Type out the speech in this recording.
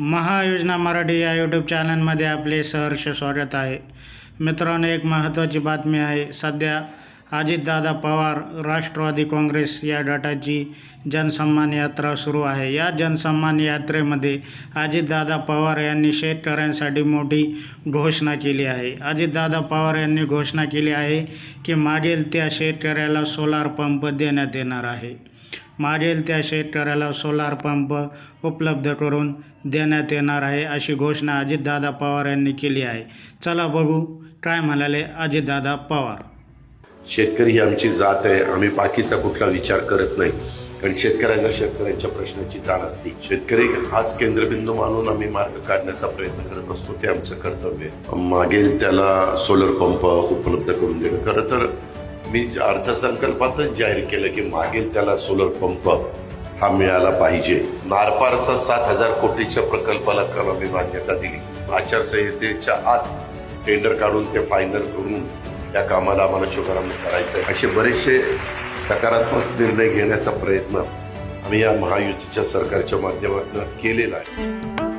महायोजना मराठी या यूट्यूब चॅनलमध्ये आपले सहर्ष स्वागत आहे. मित्रांनो एक महत्त्वाची बातमी आहे. सध्या अजितदादा पवार राष्ट्रवादी काँग्रेस या गटाची जनसन्मान यात्रा सुरू आहे. या जनसन्मान यात्रेमध्ये अजितदादा पवार यांनी शेतकऱ्यांसाठी मोठी घोषणा केली आहे. अजितदादा पवार यांनी घोषणा केली आहे की मागेल त्या शेतकऱ्याला सोलार पंप देण्यात येणार आहे. मागेल त्या शेतकऱ्याला सोलार पंप उपलब्ध करून देण्यात येणार आहे अशी घोषणा अजितदादा पवार यांनी केली आहे. चला बघू काय म्हणाले अजितदादा पवार. शेतकरी ही आमची जात आहे. आम्ही बाकीचा कुठला विचार करत नाही. कारण शेतकऱ्यांना शेतकऱ्यांच्या प्रश्नाची जाण असते. शेतकरी हाच केंद्रबिंदू मानून आम्ही मार्ग काढण्याचा प्रयत्न करत असतो. ते आमचं कर्तव्य आहे. मागेल त्याला सोलर पंप उपलब्ध करून देणं. खरं तर मी अर्थसंकल्पातच जाहीर केलं की मागेल त्याला सोलर पंप हा मिळाला पाहिजे. नारपारचा सात हजार कोटीच्या प्रकल्पाला काल मान्यता दिली. आचारसंहितेच्या आत टेंडर काढून ते फायनल करून त्या कामाला आम्हाला शुभारंभ करायचा आहे. असे बरेचसे सकारात्मक निर्णय घेण्याचा प्रयत्न आम्ही या महायुतीच्या सरकारच्या माध्यमातून केलेला आहे.